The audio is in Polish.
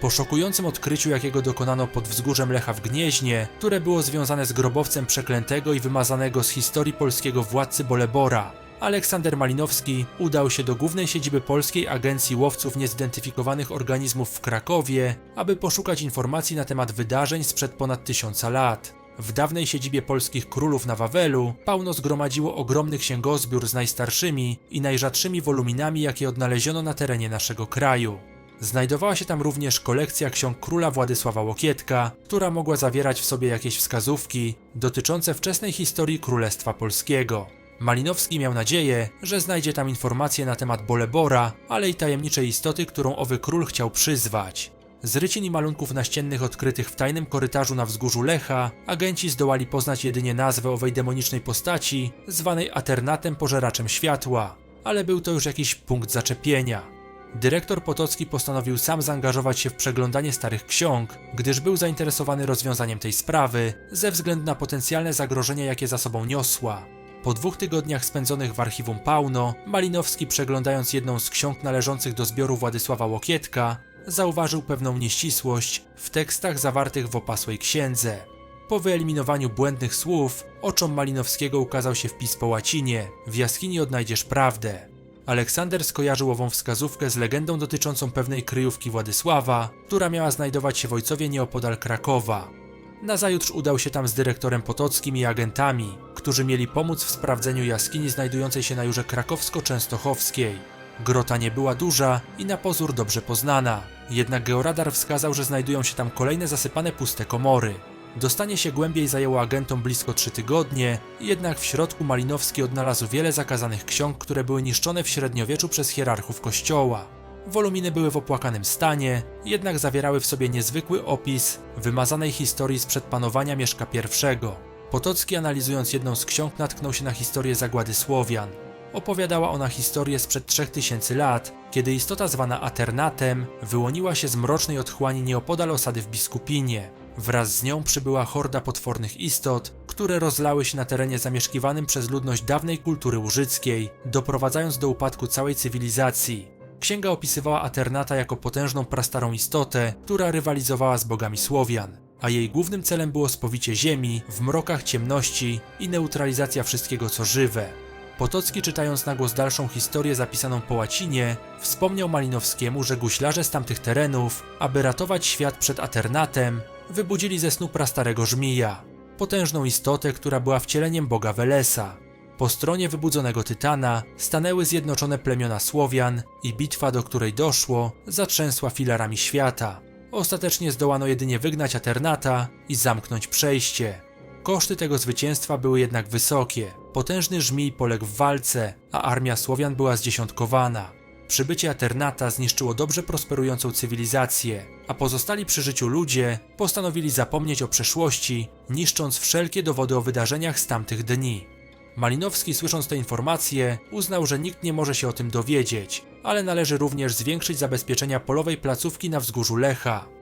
Po szokującym odkryciu, jakiego dokonano pod wzgórzem Lecha w Gnieźnie, które było związane z grobowcem przeklętego i wymazanego z historii polskiego władcy Bolebora, Aleksander Malinowski udał się do głównej siedziby Polskiej Agencji Łowców Niezidentyfikowanych Organizmów w Krakowie, aby poszukać informacji na temat wydarzeń sprzed ponad tysiąca lat. W dawnej siedzibie polskich królów na Wawelu Pauno zgromadziło ogromny księgozbiór z najstarszymi i najrzadszymi woluminami, jakie odnaleziono na terenie naszego kraju. Znajdowała się tam również kolekcja ksiąg króla Władysława Łokietka, która mogła zawierać w sobie jakieś wskazówki dotyczące wczesnej historii Królestwa Polskiego. Malinowski miał nadzieję, że znajdzie tam informacje na temat Bolebora, ale i tajemniczej istoty, którą owy król chciał przyzwać. Z rycin i malunków naściennych odkrytych w tajnym korytarzu na wzgórzu Lecha, agenci zdołali poznać jedynie nazwę owej demonicznej postaci, zwanej Aternatem Pożeraczem Światła, ale był to już jakiś punkt zaczepienia. Dyrektor Potocki postanowił sam zaangażować się w przeglądanie starych ksiąg, gdyż był zainteresowany rozwiązaniem tej sprawy ze względu na potencjalne zagrożenia, jakie za sobą niosła. Po dwóch tygodniach spędzonych w archiwum Pauno, Malinowski przeglądając jedną z ksiąg należących do zbioru Władysława Łokietka, zauważył pewną nieścisłość w tekstach zawartych w opasłej księdze. Po wyeliminowaniu błędnych słów, oczom Malinowskiego ukazał się wpis po łacinie: W jaskini odnajdziesz prawdę. Aleksander skojarzył ową wskazówkę z legendą dotyczącą pewnej kryjówki Władysława, która miała znajdować się w Ojcowie nieopodal Krakowa. Nazajutrz udał się tam z dyrektorem Potockim i agentami, którzy mieli pomóc w sprawdzeniu jaskini znajdującej się na Jurze Krakowsko-Częstochowskiej. Grota nie była duża i na pozór dobrze poznana, jednak georadar wskazał, że znajdują się tam kolejne zasypane puste komory. Dostanie się głębiej zajęło agentom blisko trzy tygodnie, jednak w środku Malinowski odnalazł wiele zakazanych ksiąg, które były niszczone w średniowieczu przez hierarchów kościoła. Woluminy były w opłakanym stanie, jednak zawierały w sobie niezwykły opis wymazanej historii sprzed panowania Mieszka I. Potocki analizując jedną z ksiąg natknął się na historię zagłady Słowian. Opowiadała ona historię sprzed 3000 lat, kiedy istota zwana Aternatem wyłoniła się z mrocznej otchłani nieopodal osady w Biskupinie. Wraz z nią przybyła horda potwornych istot, które rozlały się na terenie zamieszkiwanym przez ludność dawnej kultury łużyckiej, doprowadzając do upadku całej cywilizacji. Księga opisywała Aternata jako potężną prastarą istotę, która rywalizowała z bogami Słowian, a jej głównym celem było spowicie ziemi w mrokach ciemności i neutralizacja wszystkiego co żywe. Potocki czytając na głos dalszą historię zapisaną po łacinie, wspomniał Malinowskiemu, że guślarze z tamtych terenów, aby ratować świat przed Aternatem, wybudzili ze snu prastarego żmija, potężną istotę, która była wcieleniem boga Welesa. Po stronie wybudzonego Tytana stanęły zjednoczone plemiona Słowian i bitwa, do której doszło, zatrzęsła filarami świata. Ostatecznie zdołano jedynie wygnać Aternata i zamknąć przejście. Koszty tego zwycięstwa były jednak wysokie. Potężny żmij poległ w walce, a armia Słowian była zdziesiątkowana. Przybycie Aternata zniszczyło dobrze prosperującą cywilizację, a pozostali przy życiu ludzie postanowili zapomnieć o przeszłości, niszcząc wszelkie dowody o wydarzeniach z tamtych dni. Malinowski, słysząc te informacje, uznał, że nikt nie może się o tym dowiedzieć, ale należy również zwiększyć zabezpieczenia polowej placówki na wzgórzu Lecha.